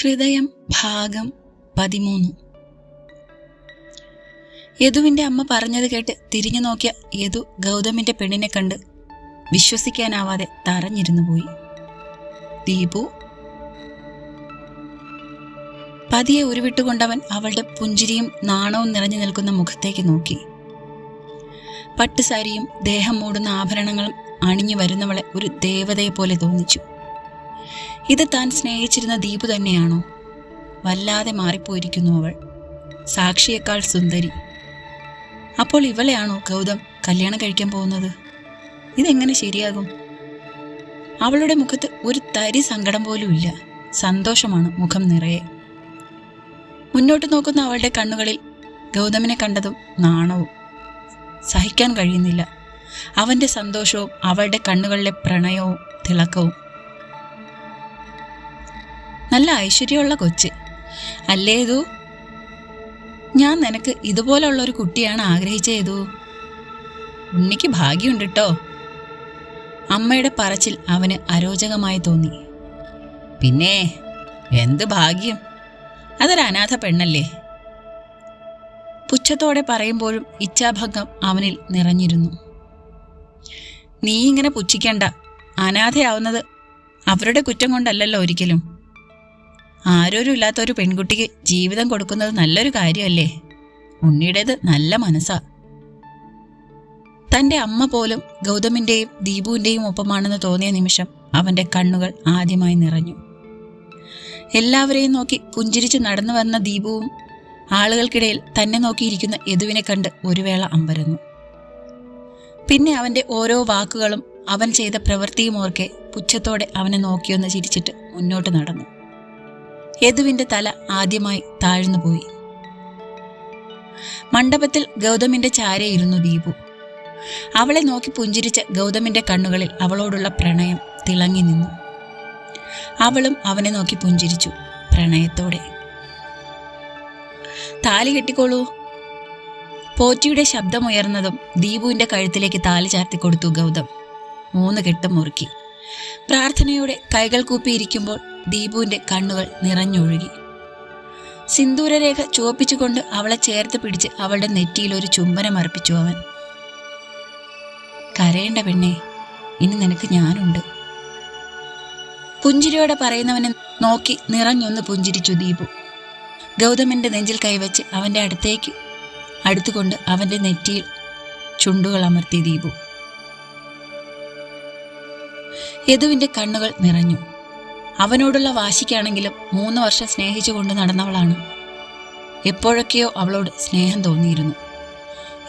ഹൃദയം ഭാഗം പതിമൂന്ന്. യദുവിന്റെ അമ്മ പറഞ്ഞത് കേട്ട് തിരിഞ്ഞു നോക്കിയ യദു ഗൗതമിന്റെ പെണ്ണിനെ കണ്ട് വിശ്വസിക്കാനാവാതെ തറഞ്ഞിരുന്നു പോയി. ദീപു പതിയെ ഉരുവിട്ടുകൊണ്ടവൻ അവളുടെ പുഞ്ചിരിയും നാണവും നിറഞ്ഞു നിൽക്കുന്ന മുഖത്തേക്ക് നോക്കി. പട്ടുസാരിയും ദേഹം മൂടുന്ന ആഭരണങ്ങളും അണിഞ്ഞു വരുന്നവളെ ഒരു ദേവതയെ പോലെ തോന്നിച്ചു. ഇത് താൻ സ്നേഹിച്ചിരുന്ന ദീപു തന്നെയാണോ? വല്ലാതെ മാറിപ്പോയിരിക്കുന്നു അവൾ. സാക്ഷിയേക്കാൾ സുന്ദരി. അപ്പോൾ ഇവളെയാണോ ഗൗതം കല്യാണം കഴിക്കാൻ പോകുന്നത്? ഇതെങ്ങനെ ശരിയാകും? അവളുടെ മുഖത്ത് ഒരു തരി സങ്കടം പോലും ഇല്ല. സന്തോഷമാണ് മുഖം നിറയെ. മുന്നോട്ട് നോക്കുന്ന അവളുടെ കണ്ണുകളിൽ ഗൗതമിനെ കണ്ടതും നാണവും. സഹിക്കാൻ കഴിയുന്നില്ല. അവന്റെ സന്തോഷവും അവളുടെ കണ്ണുകളിലെ പ്രണയവും തിളക്കവും. നല്ല ഐശ്വര്യമുള്ള കൊച്ച്. അല്ലേതു ഞാൻ നിനക്ക് ഇതുപോലുള്ള ഒരു കുട്ടിയാണ് ആഗ്രഹിച്ചേതു ഉണ്ണിക്ക് ഭാഗ്യമുണ്ട് കേട്ടോ അമ്മയുടെ പറച്ചിൽ അവന് അരോചകമായി തോന്നി. പിന്നെ എന്ത് ഭാഗ്യം? അതൊരു അനാഥ പെണ്ണല്ലേ? പുച്ഛത്തോടെ പറയുമ്പോഴും ഇച്ഛാഭംഗം അവനിൽ നിറഞ്ഞിരുന്നു. നീ ഇങ്ങനെ പുച്ഛിക്കണ്ട. അനാഥയാവുന്നത് അവരുടെ കുറ്റം കൊണ്ടല്ലല്ലോ ഒരിക്കലും. ആരോരും ഇല്ലാത്ത ഒരു പെൺകുട്ടിക്ക് ജീവിതം കൊടുക്കുന്നത് നല്ലൊരു കാര്യമല്ലേ? ഉണ്ണിയുടേത് നല്ല മനസ്സാ. തന്റെ അമ്മ പോലും ഗൗതമിന്റെയും ദീപുവിന്റെയും ഒപ്പമാണെന്ന് തോന്നിയ നിമിഷം അവന്റെ കണ്ണുകൾ ആദ്യമായി നിറഞ്ഞു. എല്ലാവരെയും നോക്കി പുഞ്ചിരിച്ച് നടന്നു വന്ന ദീപുവും ആളുകൾക്കിടയിൽ തന്നെ നോക്കിയിരിക്കുന്ന യദുവിനെ കണ്ട് ഒരു വേള അമ്പരന്നു. പിന്നെ അവന്റെ ഓരോ വാക്കുകളും അവൻ ചെയ്ത പ്രവൃത്തിയും ഓർക്കെ പുച്ഛത്തോടെ അവനെ നോക്കിയൊന്ന് ചിരിച്ചിട്ട് മുന്നോട്ട് നടന്നു. യദുവിന്റെ തല ആദ്യമായി താഴ്ന്നുപോയി മണ്ഡപത്തിൽ ഗൗതമിന്റെ ചാരയിരുന്നു ദീപു അവളെ നോക്കി പുഞ്ചിരിച്ച ഗൗതമിന്റെ കണ്ണുകളിൽ അവളോടുള്ള പ്രണയം തിളങ്ങി നിന്നു. അവളും അവനെ നോക്കി പുഞ്ചിരിച്ചു പ്രണയത്തോടെ. താലി കെട്ടിക്കോളൂ. പോറ്റിയുടെ ശബ്ദമുയർന്നതും ദീപുവിന്റെ കഴുത്തിലേക്ക് താലി ചാർത്തി കൊടുത്തു ഗൗതം. മൂന്ന് കെട്ടും മുറുക്കി. പ്രാർത്ഥനയോടെ കൈകൾ കൂപ്പിയിരിക്കുമ്പോൾ ദീപുവിന്റെ കണ്ണുകൾ നിറഞ്ഞൊഴുകി. സിന്ദൂരരേഖ ചുവപ്പിച്ചുകൊണ്ട് അവളെ ചേർത്ത് പിടിച്ച് അവളുടെ നെറ്റിയിൽ ഒരു ചുംബനം അർപ്പിച്ചു അവൻ. കരയേണ്ട പെണ്ണെ ഇനി നിനക്ക് ഞാനുണ്ട്. പുഞ്ചിരിയോടെ പറയുന്നവനെ നോക്കി നിറഞ്ഞൊന്ന് പുഞ്ചിരിച്ചു ദീപു. ഗൗതമന്റെ നെഞ്ചിൽ കൈവച്ച് അവന്റെ അടുത്തേക്ക് അടുത്തുകൊണ്ട് അവന്റെ നെറ്റിയിൽ ചുണ്ടുകൾ അമർത്തി ദീപു. യദുവിന്റെ കണ്ണുകൾ നിറഞ്ഞു. അവനോടുള്ള വാശിക്കാണെങ്കിലും മൂന്ന് വർഷം സ്നേഹിച്ചുകൊണ്ട് നടന്നവളാണ്. എപ്പോഴൊക്കെയോ അവളോട് സ്നേഹം തോന്നിയിരുന്നു.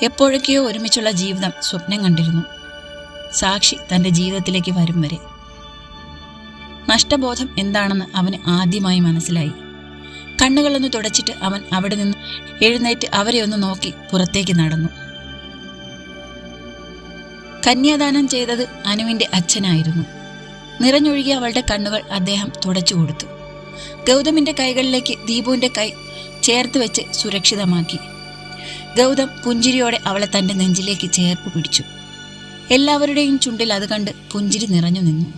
എപ്പോഴൊക്കെയോ ഒരുമിച്ചുള്ള ജീവിതം സ്വപ്നം കണ്ടിരുന്നു. സാക്ഷി തന്റെ ജീവിതത്തിലേക്ക് വരും വരെ. നഷ്ടബോധം എന്താണെന്ന് അവന് ആദ്യമായി മനസ്സിലായി. കണ്ണുകളൊന്ന് തുടച്ചിട്ട് അവൻ അവിടെ നിന്ന് എഴുന്നേറ്റ് അവരെ ഒന്ന് നോക്കി പുറത്തേക്ക് നടന്നു. കന്യാദാനം ചെയ്തത് അനുവിന്റെ അച്ഛനായിരുന്നു. നിറഞ്ഞൊഴുകിയ അവളുടെ കണ്ണുകൾ അദ്ദേഹം തുടച്ചു കൊടുത്തു. ഗൗതമിന്റെ കൈകളിലേക്ക് ദീപുവിന്റെ കൈ ചേർത്ത് വെച്ച് സുരക്ഷിതമാക്കി. ഗൗതം പുഞ്ചിരിയോടെ അവളെ തന്റെ നെഞ്ചിലേക്ക് ചേർപ്പ് പിടിച്ചു. എല്ലാവരുടെയും ചുണ്ടിൽ അത് കണ്ട് പുഞ്ചിരി നിറഞ്ഞു നിന്നു.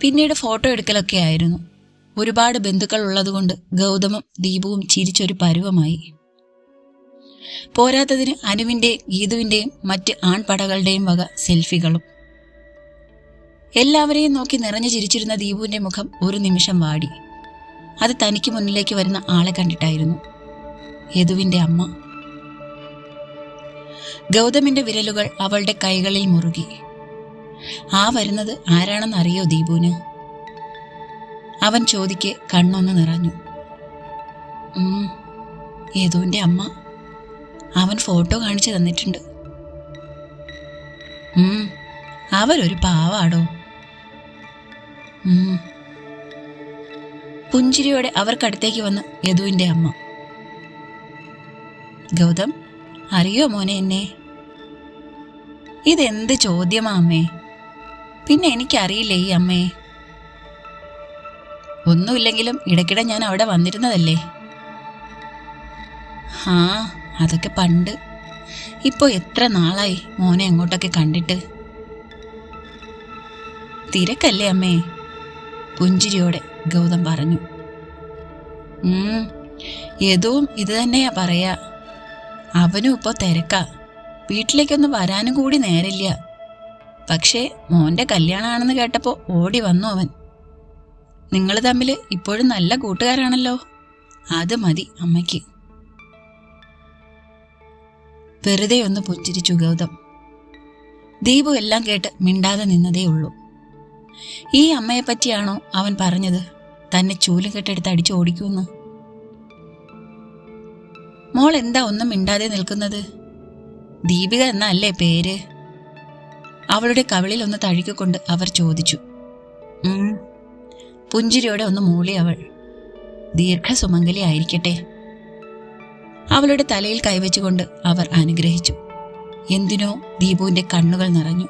പിന്നീട് ഫോട്ടോ എടുക്കലൊക്കെ ആയിരുന്നു. ഒരുപാട് ബന്ധുക്കൾ ഉള്ളതുകൊണ്ട് ഗൗതമും ദീപുവും ചിരിച്ചൊരു പരുവമായി. പോരാത്തതിന് അനുവിന്റെയും ഗീതുവിന്റെയും മറ്റ് ആൺപടകളുടെയും വക സെൽഫികളും. എല്ലാവരെയും നോക്കി നിറഞ്ഞു ചിരിച്ചിരുന്ന ദീപുവിന്റെ മുഖം ഒരു നിമിഷം വാടി. അത് തനിക്ക് മുന്നിലേക്ക് വരുന്ന ആളെ കണ്ടിട്ടായിരുന്നു. യദുവിന്റെ അമ്മ. ഗൗതമിന്റെ വിരലുകൾ അവളുടെ കൈകളിൽ മുറുകി. ആ വരുന്നത് ആരാണെന്ന് അറിയോ ദീപുവിന്? അവൻ ചോദിക്ക് കണ്ണൊന്ന് നിറഞ്ഞു. യദുവിന്റെ അമ്മ. അവൻ ഫോട്ടോ കാണിച്ചു തന്നിട്ടുണ്ട്. അവരൊരു പാവാടോ. പുഞ്ചിരിയോടെ അവർക്കടുത്തേക്ക് വന്നു യദുവിന്റെ അമ്മ. ഗൗതം അറിയോ മോനെ എന്നെ? ഇതെന്ത് ചോദ്യമാ അമ്മേ? പിന്നെ എനിക്കറിയില്ലേ ഈ അമ്മേ ഒന്നുമില്ലെങ്കിലും ഇടയ്ക്കിടെ ഞാൻ അവിടെ വന്നിരുന്നതല്ലേ? ആ അതൊക്കെ പണ്ട്. ഇപ്പോൾ എത്ര നാളായി മോനെ അങ്ങോട്ടൊക്കെ കണ്ടിട്ട്? തിരക്കല്ലേ അമ്മേ? പുഞ്ചിരിയോടെ ഗൗതം പറഞ്ഞു. ഏതോ ഇത് തന്നെയാ പറയാ. അവനും ഇപ്പോൾ തിരക്കാ. വീട്ടിലേക്കൊന്ന് വരാനും കൂടി നേരില്ല പക്ഷേ മോന്റെ കല്യാണമാണെന്ന് കേട്ടപ്പോൾ ഓടി വന്നു അവൻ. നിങ്ങൾ തമ്മിൽ ഇപ്പോഴും നല്ല കൂട്ടുകാരാണല്ലോ. അത് മതി അമ്മയ്ക്ക്. വെറുതെ ഒന്ന് പുഞ്ചിരിച്ചു ഗൗതം. ദീപു എല്ലാം കേട്ട് മിണ്ടാതെ നിന്നതേ ഉള്ളൂ ഈ അമ്മയെ പറ്റിയാണോ അവൻ പറഞ്ഞത്? തന്നെ ചൂലും കെട്ടെടുത്ത് അടിച്ചു ഓടിക്കുമെന്ന്. മോൾ എന്താ ഒന്നും മിണ്ടാതെ നിൽക്കുന്നത്? ദീപിക എന്നല്ലേ പേര്? അവളുടെ കവിളിൽ ഒന്ന് തഴുകിക്കൊണ്ട് അവർ ചോദിച്ചു. പുഞ്ചിരിയോടെ ഒന്ന് മൂളി അവൾ. ദീർഘസുമംഗലി ആയിരിക്കട്ടെ. അവളുടെ തലയിൽ കൈവച്ചുകൊണ്ട് അവർ അനുഗ്രഹിച്ചു. എന്തിനോ ദീപുവിന്റെ കണ്ണുകൾ നിറഞ്ഞു.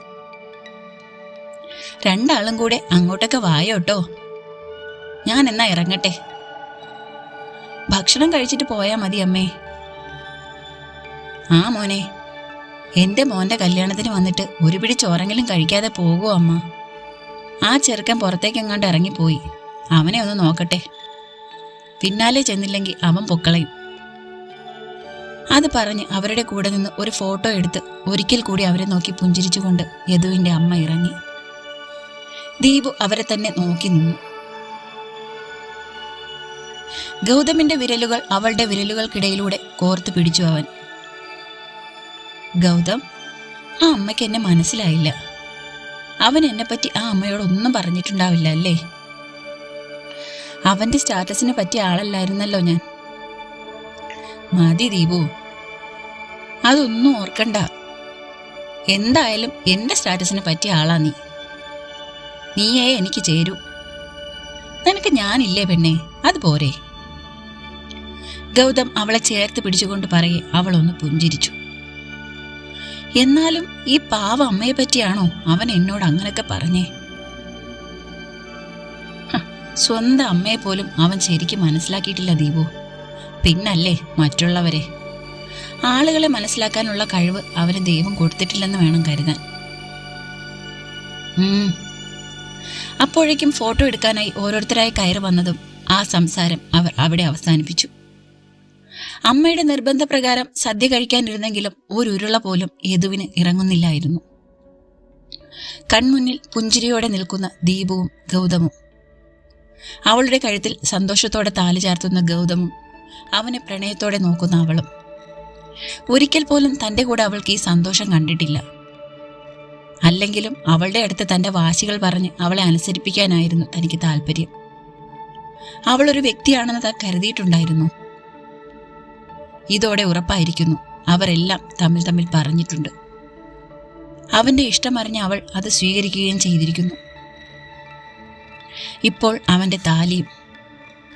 രണ്ടാളും കൂടെ അങ്ങോട്ടൊക്കെ വായോട്ടോ. ഞാൻ എന്നാ ഇറങ്ങട്ടെ? ഭക്ഷണം കഴിച്ചിട്ട് പോയാ മതി അമ്മേ. ആ മോനെ എന്റെ മോന്റെ കല്യാണത്തിന് വന്നിട്ട് ഒരു പിടി ചോറെങ്കിലും കഴിക്കാതെ പോകുമോ അമ്മ? ആ ചെറുക്കൻ പുറത്തേക്ക് എങ്ങാണ്ട് ഇറങ്ങിപ്പോയി. അവനെ ഒന്ന് നോക്കട്ടെ. പിന്നാലെ ചെന്നില്ലെങ്കിൽ അവൻ പൊക്കളയും. അത് പറഞ്ഞ് അവരുടെ കൂടെ നിന്ന് ഒരു ഫോട്ടോ എടുത്ത് ഒരിക്കൽ കൂടി അവരെ നോക്കി പുഞ്ചിരിച്ചുകൊണ്ട് യദുവിന്റെ അമ്മ ഇറങ്ങി. ദീപു അവരെ തന്നെ നോക്കി നിന്നു. ഗൗതമിന്റെ വിരലുകൾ അവളുടെ വിരലുകൾക്കിടയിലൂടെ കോർത്തു പിടിച്ചു അവൻ. ഗൗതം ആ അമ്മയ്ക്ക് എന്നെ മനസ്സിലായില്ല. അവൻ എന്നെപ്പറ്റി ആ അമ്മയോട് ഒന്നും പറഞ്ഞിട്ടുണ്ടാവില്ല അല്ലേ? അവന്റെ സ്റ്റാറ്റസിനെ പറ്റിയ ആളല്ലായിരുന്നല്ലോ ഞാൻ. മതി ദീപു. അതൊന്നും ഓർക്കണ്ട. എന്തായാലും എന്റെ സ്റ്റാറ്റസിനെ പറ്റിയ ആളാ നീ. നീയേ എനിക്ക് ചേരൂ. നിനക്ക് ഞാനില്ലേ പെണ്ണെ? അത് പോരെ. ഗൗതം അവളെ ചേർത്ത് പിടിച്ചുകൊണ്ട് പറയെ അവളൊന്ന് പുഞ്ചിരിച്ചു. എന്നാലും ഈ പാവ അമ്മയെ പറ്റിയാണോ അവൻ എന്നോട് അങ്ങനെയൊക്കെ പറഞ്ഞേ? സ്വന്തം അമ്മയെ പോലും അവൻ ശരിക്കും മനസ്സിലാക്കിയിട്ടില്ല ദീപു. പിന്നല്ലേ മറ്റുള്ളവരെ. ആളുകളെ മനസ്സിലാക്കാനുള്ള കഴിവ് അവന് ദൈവം കൊടുത്തിട്ടില്ലെന്ന് വേണം കരുതാൻ. അപ്പോഴേക്കും ഫോട്ടോ എടുക്കാനായി ഓരോരുത്തരായി കയറി വന്നതും ആ സംസാരം അവർ അവിടെ അവസാനിപ്പിച്ചു. അമ്മയുടെ നിർബന്ധപ്രകാരം സദ്യ കഴിക്കാനിരുന്നെങ്കിലും ഒരു ഉരുള പോലും യദുവിന് ഇറങ്ങുന്നില്ലായിരുന്നു. കൺമുന്നിൽ പുഞ്ചിരിയോടെ നിൽക്കുന്ന ദീപവും ഗൗതമും. അവളുടെ കഴുത്തിൽ സന്തോഷത്തോടെ താലി ചാർത്തുന്ന ഗൗതമും അവനെ പ്രണയത്തോടെ നോക്കുന്ന അവളും. ഒരിക്കൽ പോലും തന്റെ കൂടെ അവൾക്ക് ഈ സന്തോഷം കണ്ടിട്ടില്ല. അല്ലെങ്കിലും അവളുടെ അടുത്ത് തന്റെ വാശികൾ പറഞ്ഞ് അവളെ അനുസരിപ്പിക്കാനായിരുന്നു തനിക്ക് താല്പര്യം. അവൾ ഒരു വ്യക്തിയാണെന്ന് താൻ കരുതിയിട്ടുണ്ടായിരുന്നു. ഇതോടെ ഉറപ്പായിരിക്കുന്നു അവരെല്ലാം തമ്മിൽ തമ്മിൽ പറഞ്ഞിട്ടുണ്ട്. അവന്റെ ഇഷ്ടമറിഞ്ഞ അവൾ അത് സ്വീകരിക്കുകയും ചെയ്തിരിക്കുന്നു. ഇപ്പോൾ അവന്റെ താലിയും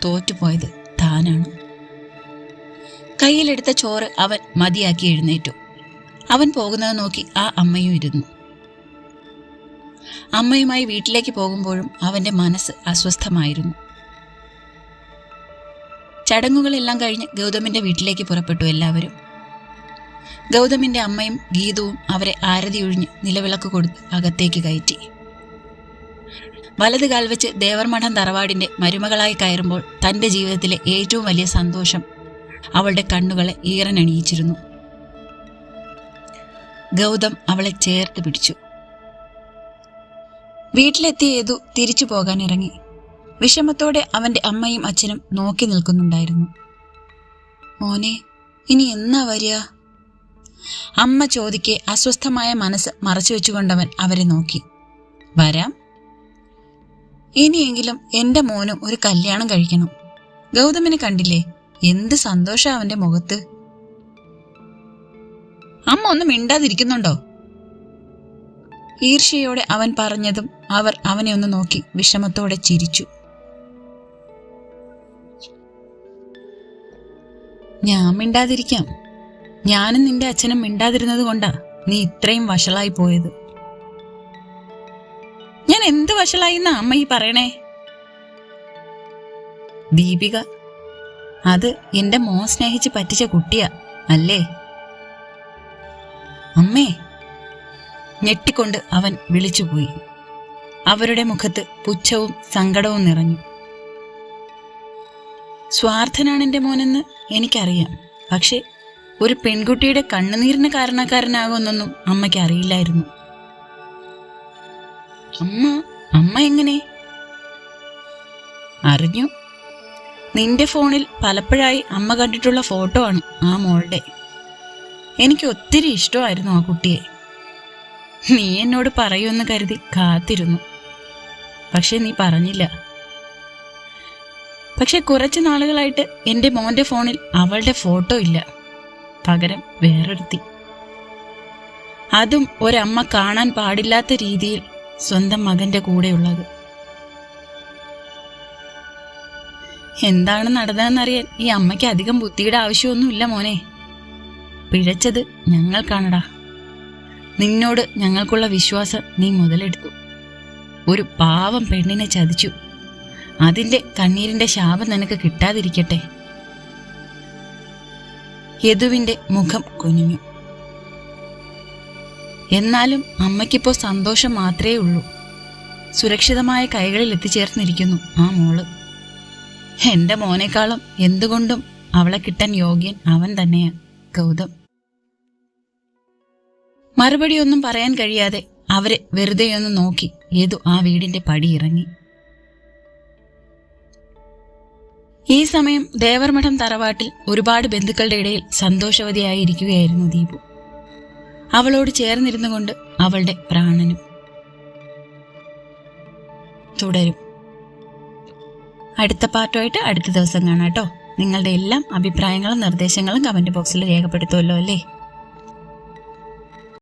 തോറ്റുപോയത് താനാണ്. കയ്യിലെടുത്ത ചോറ് അവൻ മതിയാക്കി എഴുന്നേറ്റു. അവൻ പോകുന്നത് നോക്കി ആ അമ്മയും ഇരുന്നു. അമ്മയുമായി വീട്ടിലേക്ക് പോകുമ്പോഴും അവന്റെ മനസ്സ് അസ്വസ്ഥമായിരുന്നു. ചടങ്ങുകളെല്ലാം കഴിഞ്ഞ് ഗൗതമിന്റെ വീട്ടിലേക്ക് പുറപ്പെട്ടു എല്ലാവരും. ഗൗതമിന്റെ അമ്മയും ഗീതവും അവരെ ആരതി ഒഴിഞ്ഞ് നിലവിളക്ക് കൊടുത്ത് അകത്തേക്ക് കയറ്റി. വലത് കാൽ വെച്ച് ദേവർമഠം തറവാടിന്റെ മരുമകളായി കയറുമ്പോൾ തന്റെ ജീവിതത്തിലെ ഏറ്റവും വലിയ സന്തോഷം അവളുടെ കണ്ണുകളെ ഈറനണിയിച്ചിരുന്നു. ഗൗതം അവളെ ചേർത്ത് പിടിച്ചു. വീട്ടിലെത്തിയ യദു തിരിച്ചു പോകാൻ ഇറങ്ങി വിഷമത്തോടെ അവന്റെ അമ്മയും അച്ഛനും നോക്കി നിൽക്കുന്നുണ്ടായിരുന്നു. മോനെ ഇനി എന്നാ വരിക? അമ്മ ചോദിക്കെ അസ്വസ്ഥമായ മനസ്സ് മറച്ചു വെച്ചുകൊണ്ടവൻ അവരെ നോക്കി. വരാം. ഇനിയെങ്കിലും എന്റെ മോനും ഒരു കല്യാണം കഴിക്കണം. ഗൗതമിനെ കണ്ടില്ലേ? എന്ത് സന്തോഷം അവന്റെ മുഖത്ത്. അമ്മ ഒന്നും മിണ്ടാതിരിക്കുന്നുണ്ടോ? ഈർഷ്യയോടെ അവൻ പറഞ്ഞതും അവർ അവനെ ഒന്ന് നോക്കി വിഷമത്തോടെ ചിരിച്ചു. ഞാൻ മിണ്ടാതിരിക്കാം. ഞാനും നിന്റെ അച്ഛനും മിണ്ടാതിരുന്നത് കൊണ്ടാ നീ ഇത്രയും വഷളായി പോയത്. ഞാൻ എന്ത് വഷളായി എന്നാ അമ്മ ഈ പറയണേ? ദീപിക അത് എന്റെ മോൻ സ്നേഹിച്ച് പറ്റിച്ച കുട്ടിയാ അല്ലേ? അമ്മേ ഞെട്ടിക്കൊണ്ട് അവൻ വിളിച്ചുപോയി. അവരുടെ മുഖത്ത് പുച്ഛവും സങ്കടവും നിറഞ്ഞു. സ്വാർത്ഥനാണ് എന്റെ മോനെന്ന് എനിക്കറിയാം. പക്ഷേ ഒരു പെൺകുട്ടിയുടെ കണ്ണുനീരിന് കാരണക്കാരനാകുമെന്നൊന്നും അമ്മയ്ക്ക് അറിയില്ലായിരുന്നു. അമ്മ അമ്മ എങ്ങനെ? അറിഞ്ഞു? നിന്റെ ഫോണിൽ പലപ്പോഴായി അമ്മ കണ്ടിട്ടുള്ള ഫോട്ടോ ആണ് ആ മോളുടെ. എനിക്ക് ഒത്തിരി ഇഷ്ടമായിരുന്നു ആ കുട്ടിയെ. നീ എന്നോട് പറയുമെന്ന് കരുതി കാത്തിരുന്നു. പക്ഷെ നീ പറഞ്ഞില്ല. പക്ഷെ കുറച്ച് നാളുകളായിട്ട് എന്റെ മോന്റെ ഫോണിൽ അവളുടെ ഫോട്ടോ ഇല്ല. പകരം വേറൊരുത്തി. അതും ഒരമ്മ കാണാൻ പാടില്ലാത്ത രീതിയിൽ സ്വന്തം മകന്റെ കൂടെയുള്ളത്. എന്താണ് നടന്നതെന്നറിയാൻ ഈ അമ്മയ്ക്ക് അധികം ബുദ്ധിയുടെ ആവശ്യമൊന്നുമില്ല മോനെ. പിഴച്ചത് ഞങ്ങൾക്കാണടാ. നിന്നോട് ഞങ്ങൾക്കുള്ള വിശ്വാസം നീ മുതലെടുത്തു. ഒരു പാവം പെണ്ണിനെ ചതിച്ചു. അതിന്റെ കണ്ണീരിന്റെ ശാപം നിനക്ക് കിട്ടാതിരിക്കട്ടെ. യദുവിന്റെ മുഖം കുനിഞ്ഞു. എന്നാലും അമ്മയ്ക്കിപ്പോ സന്തോഷം മാത്രമേ ഉള്ളൂ. സുരക്ഷിതമായ കൈകളിൽ എത്തിച്ചേർന്നിരിക്കുന്നു ആ മോൾ. എന്റെ മോനേക്കാളും എന്തുകൊണ്ടും അവളെ കിട്ടാൻ യോഗ്യൻ അവൻ തന്നെയാണ് ഗൗതം. മറുപടിയൊന്നും പറയാൻ കഴിയാതെ അവരെ വെറുതെയൊന്ന് നോക്കി. ഏതു ആ വീടിന്റെ പടി ഇറങ്ങി. ഈ സമയം ദേവർമഠം തറവാട്ടിൽ ഒരുപാട് ബന്ധുക്കളുടെ ഇടയിൽ സന്തോഷവതിയായിരിക്കുകയായിരുന്നു ദീപു. അവളോട് ചേർന്നിരുന്നു കൊണ്ട് അവളുടെ പ്രാണനും തുടരും. അടുത്ത പാർട്ടുമായിട്ട് അടുത്ത ദിവസം കാണാം കേട്ടോ. നിങ്ങളുടെ എല്ലാം അഭിപ്രായങ്ങളും നിർദ്ദേശങ്ങളും കമന്റ് ബോക്സിൽ രേഖപ്പെടുത്തുമല്ലോ അല്ലേ?